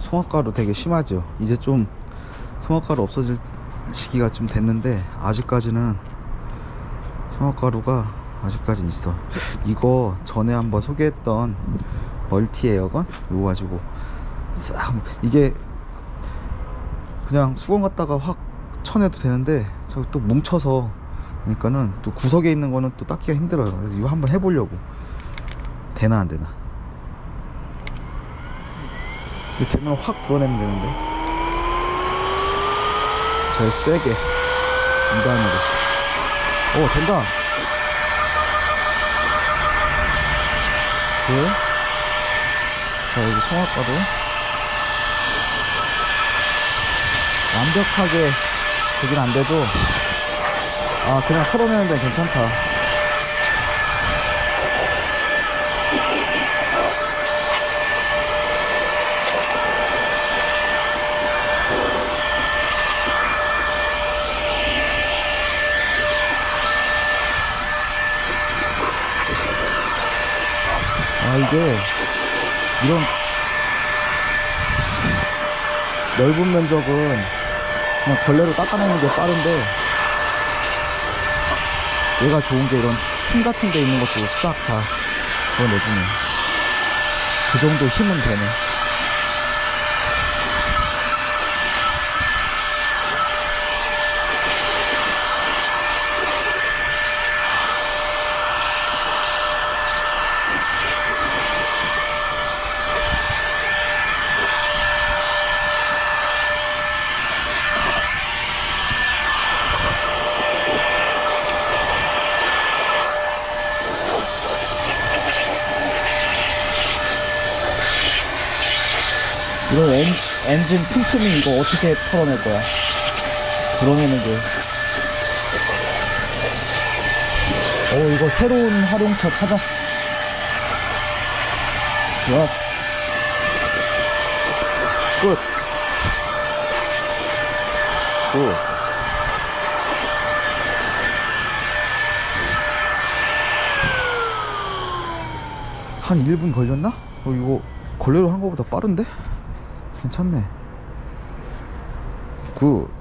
송화가루 되게 심하죠. 이제 좀 송화가루 없어질 시기가 좀 됐는데 아직까지는 송화가루가 아직까진 있어. 이거 전에 한번 소개했던 멀티 에어건 이거 가지고 싹 이게 그냥 수건 갖다가 확 쳐내도 되는데 저또 뭉쳐서 그러니까는 또 구석에 있는 거는 또 닦기가 힘들어요. 그래서 이거 한번 해보려고 되나 안 되나. 이거 되면 확 불어내면 되는데. 잘 세게 2단으로. 오 된다. 그. 자 여기 송화가루. 완벽하게 되긴 안 돼도 아 그냥 털어내는 데는 괜찮다 아 이게 이런 넓은 면적은 그냥 걸레로 닦아내는 게 빠른데 얘가 좋은 게 이런 틈 같은 데 있는 것도 싹 다 그어내주네. 그 정도 힘은 되네 이런 엔, 엔진 틈틈이 이거 어떻게 털어낼 거야 불어내는 게 어, 이거 새로운 활용처 찾았어. 좋았어. 끝. 굿. 한 1분 걸렸나? 어, 이거 걸레로 한 거보다 빠른데? 괜찮네. 굿.